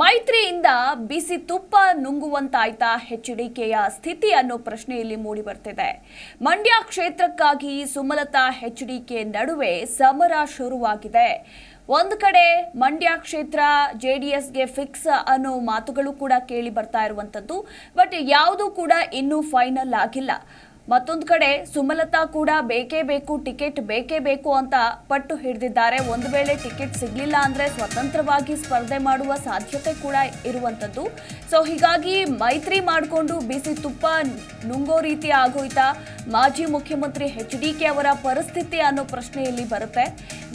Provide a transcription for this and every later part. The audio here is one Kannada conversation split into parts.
ಮೈತ್ರಿಯಿಂದ ಬಿಸಿ ತುಪ್ಪ ನುಂಗುವಂತಾಯ್ತಾ ಎಚ್ಡಿಕೆಯ ಸ್ಥಿತಿ ಅನ್ನೋ ಪ್ರಶ್ನೆ ಇಲ್ಲಿ ಮೂಡಿ ಬರ್ತಿದೆ. ಮಂಡ್ಯ ಕ್ಷೇತ್ರಕ್ಕಾಗಿ ಸುಮಲತಾ ಎಚ್ಡಿಕೆ ನಡುವೆ ಸಮರ ಶುರುವಾಗಿದೆ. ಒಂದು ಕಡೆ ಮಂಡ್ಯ ಕ್ಷೇತ್ರ ಜೆ ಡಿ ಎಸ್ಗೆ ಫಿಕ್ಸ್ ಅನ್ನೋ ಮಾತುಗಳು ಕೂಡ ಕೇಳಿ ಬರ್ತಾ ಇರುವಂಥದ್ದು ಬಟ್ ಯಾವುದು ಕೂಡ ಇನ್ನೂ ಫೈನಲ್ ಆಗಿಲ್ಲ. ಮತ್ತೊಂದು ಕಡೆ ಸುಮಲತಾ ಕೂಡ ಬೇಕೇ ಬೇಕು, ಟಿಕೆಟ್ ಬೇಕೇ ಬೇಕು ಅಂತ ಪಟ್ಟು ಹಿಡಿದಿದ್ದಾರೆ. ಒಂದು ವೇಳೆ ಟಿಕೆಟ್ ಸಿಗಲಿಲ್ಲ ಅಂದರೆ ಸ್ವತಂತ್ರವಾಗಿ ಸ್ಪರ್ಧೆ ಮಾಡುವ ಸಾಧ್ಯತೆ ಕೂಡ ಇರುವಂಥದ್ದು ಸೊ ಹೀಗಾಗಿ ಮೈತ್ರಿ ಮಾಡಿಕೊಂಡು ಬಿಸಿ ತುಪ್ಪ ನುಂಗೋ ರೀತಿ ಆಗೋಯ್ತಾ? ಮಾಜಿ ಮುಖ್ಯಮಂತ್ರಿ ಎಚ್ ಡಿ ಕೆ ಅವರ ಪರಿಸ್ಥಿತಿ ಅನ್ನೋ ಪ್ರಶ್ನೆ ಇಲ್ಲಿ ಬರುತ್ತೆ.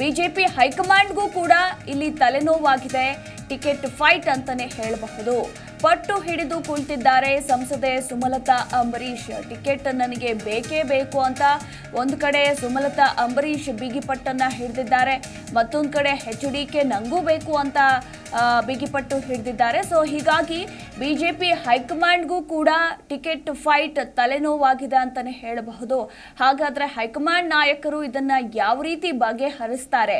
ಬಿಜೆಪಿ ಹೈಕಮಾಂಡ್ಗೂ ಕೂಡ ಇಲ್ಲಿ ತಲೆನೋವಾಗಿದೆ. ಟಿಕೆಟ್ ಫೈಟ್ ಅಂತಲೇ ಹೇಳಬಹುದು. ಪಟ್ಟು ಹಿಡಿದು ಕುಳಿತಿದ್ದಾರೆ ಸಂಸದೆ ಸುಮಲತಾ ಅಂಬರೀಶ್ ಟಿಕೆಟ್ ನನಗೆ ಬೇಕೇ ಬೇಕು ಅಂತ ಒಂದು ಕಡೆ ಸುಮಲತಾ ಅಂಬರೀಶ್ ಬಿಗಿಪಟ್ಟನ್ನ ಹಿಡಿದಿದ್ದಾರೆ, ಮತ್ತೊಂದು ಕಡೆ ಎಚ್ ಡಿ ಕೆ ನಂಗೂ ಬೇಕು ಅಂತ ಬಿಗಿಪಟ್ಟು ಹಿಡಿದಿದ್ದಾರೆ. ಸೊ ಹೀಗಾಗಿ ಬಿಜೆಪಿ ಹೈಕಮಾಂಡ್ಗೂ ಕೂಡ ಟಿಕೆಟ್ ಫೈಟ್ ತಲೆನೋವಾಗಿದೆ ಅಂತಲೇ ಹೇಳಬಹುದು. ಹಾಗಾದರೆ ಹೈಕಮಾಂಡ್ ನಾಯಕರು ಇದನ್ನು ಯಾವ ರೀತಿ ಬಗೆಹರಿಸ್ತಾರೆ?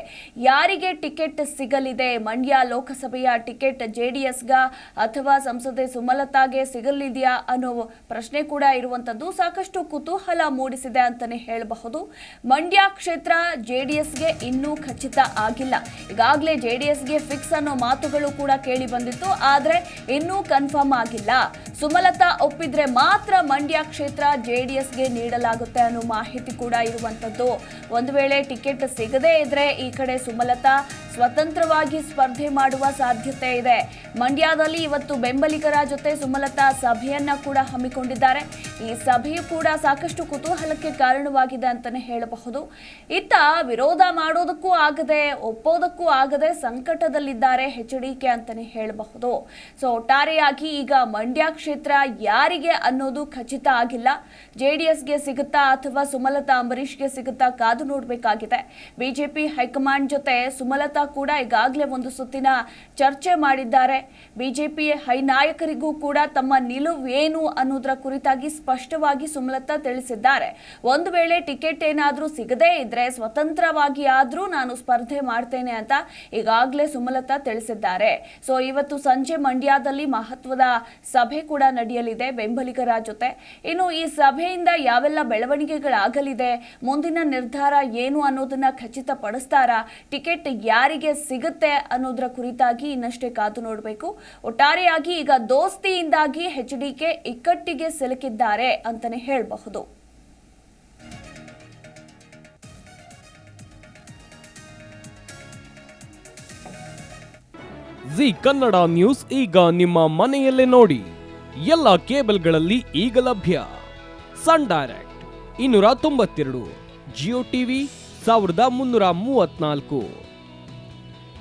ಯಾರಿಗೆ ಟಿಕೆಟ್ ಸಿಗಲಿದೆ? ಮಂಡ್ಯ ಲೋಕಸಭೆಯ ಟಿಕೆಟ್ ಜೆ ಡಿ ಎಸ್ಗಾ ಅಥವಾ ಸಂಸದೆ ಸುಮಲತಾಗೆ ಸಿಗಲಿದೆಯಾ ಅನ್ನೋ ಪ್ರಶ್ನೆ ಕೂಡ ಇರುವಂಥದ್ದು ಸಾಕಷ್ಟು ಕುತೂಹಲ ಮೂಡಿಸಿದೆ ಅಂತಲೇ ಹೇಳಬಹುದು. ಮಂಡ್ಯ ಕ್ಷೇತ್ರ ಜೆ ಡಿ ಎಸ್ಗೆ ಇನ್ನೂ ಖಚಿತ ಆಗಿಲ್ಲ. ಈಗಾಗಲೇ ಜೆ ಡಿ ಎಸ್ಗೆ ಫಿಕ್ಸ್ ಅನ್ನೋ ಮಾತುಗಳು ಕೂಡ ಕೇಳಿ ಬಂದಿತ್ತು, ಆದರೆ ಇನ್ನೂ ಕನ್ಫರ್ಮ್ ಆಗಿಲ್ಲ. ಸುಮಲತಾ ಒಪ್ಪಿದ್ರೆ ಮಾತ್ರ ಮಂಡ್ಯ ಕ್ಷೇತ್ರ ಜೆಡಿಎಸ್ಗೆ ನೀಡಲಾಗುತ್ತೆ ಅನ್ನೋ ಮಾಹಿತಿ ಕೂಡ ಇರುವಂಥದ್ದು. ಒಂದು ವೇಳೆ ಟಿಕೆಟ್ ಸಿಗದೇ ಇದ್ರೆ ಈ ಕಡೆ ಸುಮಲತಾ ಸ್ವತಂತ್ರವಾಗಿ ಸ್ಪರ್ಧೆ ಮಾಡುವ ಸಾಧ್ಯತೆ ಇದೆ. ಮಂಡ್ಯದಲ್ಲಿ ಇವತ್ತು ಬೆಂಬಲಿಗರ ಜೊತೆ ಸುಮಲತಾ ಸಭೆಯನ್ನ ಕೂಡ ಹಮ್ಮಿಕೊಂಡಿದ್ದಾರೆ. ಈ ಸಭೆಯು ಕೂಡ ಸಾಕಷ್ಟು ಕುತೂಹಲಕ್ಕೆ ಕಾರಣವಾಗಿದೆ ಅಂತಾನೆ ಹೇಳಬಹುದು. ಇತ್ತ ವಿರೋಧ ಮಾಡೋದಕ್ಕೂ ಆಗದೆ, ಒಪ್ಪೋದಕ್ಕೂ ಆಗದೆ ಸಂಕಟದಲ್ಲಿದ್ದಾರೆ ಎಚ್ ಡಿ ಕೆ ಅಂತಾನೆ ಹೇಳಬಹುದು. ಸೊ, ಒಟ್ಟಾರೆಯಾಗಿ ಈಗ ಮಂಡ್ಯ ಕ್ಷೇತ್ರ ಯಾರಿಗೆ ಅನ್ನೋದು ಖಚಿತ ಆಗಿಲ್ಲ. ಜೆಡಿಎಸ್ಗೆ ಸಿಗುತ್ತಾ ಅಥವಾ ಸುಮಲತಾ ಅಂಬರೀಷ್ಗೆ ಸಿಗುತ್ತಾ ಕಾದು ನೋಡಬೇಕಾಗಿದೆ. ಬಿಜೆಪಿ ಹೈಕಮಾಂಡ್ ಜೊತೆ ಸುಮಲತಾ ಕೂಡ ಈಗಾಗಲೇ ಒಂದು ಸುತ್ತಿನ ಚರ್ಚೆ ಮಾಡಿದ್ದಾರೆ. ಬಿಜೆಪಿ ಹೈ ನಾಯಕರಿಗೂ ಕೂಡ ತಮ್ಮ ನಿಲುವು ಏನು ಅನ್ನೋದರ ಕುರಿತಾಗಿ ಸ್ಪಷ್ಟವಾಗಿ ಸುಮಲತಾ ತಿಳಿಸಿದ್ದಾರೆ. ಒಂದು ವೇಳೆ ಟಿಕೆಟ್ ಏನಾದರೂ ಸಿಗದೇ ಇದ್ರೆ ಸ್ವತಂತ್ರವಾಗಿ ಆದರೂ ನಾನು ಸ್ಪರ್ಧೆ ಮಾಡ್ತೇನೆ ಅಂತ ಈಗಾಗಲೇ ಸುಮಲತಾ ತಿಳಿಸಿದ್ದಾರೆ. ಸೊ, ಇವತ್ತು ಸಂಜೆ ಮಂಡ್ಯದಲ್ಲಿ ಮಹತ್ವದ ಸಭೆ ಕೂಡ ನಡೆಯಲಿದೆ ಬೆಂಬಲಿಗರ ಜೊತೆ. ಇನ್ನು ಈ ಸಭೆಯಿಂದ ಯಾವೆಲ್ಲ ಬೆಳವಣಿಗೆಗಳಾಗಲಿದೆ, ಮುಂದಿನ ನಿರ್ಧಾರ ಏನು ಅನ್ನೋದನ್ನ ಖಚಿತಪಡಿಸ್ತಾರಾ, ಟಿಕೆಟ್ ಯಾರಿಗೆ ಸಿಗುತ್ತೆ ಅನ್ನೋದ್ರ ಕುರಿತಾಗಿ ಇನ್ನಷ್ಟೇ ಕಾದು ನೋಡಬೇಕು. ಒಟ್ಟಾರೆಯಾಗಿ ಈಗ ದೋಸ್ತಿಯಿಂದಾಗಿ ಎಚ್ ಡಿ ಕೆ ಇಕ್ಕಟ್ಟಿಗೆ ಸಿಲುಕಿದ್ದಾರೆ ಅಂತಾನೆ ಹೇಳಬಹುದು. ಜಿ ಕನ್ನಡ ನ್ಯೂಸ್ ಈಗ ನಿಮ್ಮ ಮನೆಯಲ್ಲೇ ನೋಡಿ. ಎಲ್ಲ ಕೇಬಲ್ಗಳಲ್ಲಿ ಈಗ ಲಭ್ಯ. ಸನ್ ಡೈರೆಕ್ಟ್ ಇನ್ನೂರ ತೊಂಬತ್ತೆರಡು, ಜಿಯೋ ಟಿವಿ ಸಾವಿರದ ಮುನ್ನೂರ ಮೂವತ್ನಾಲ್ಕು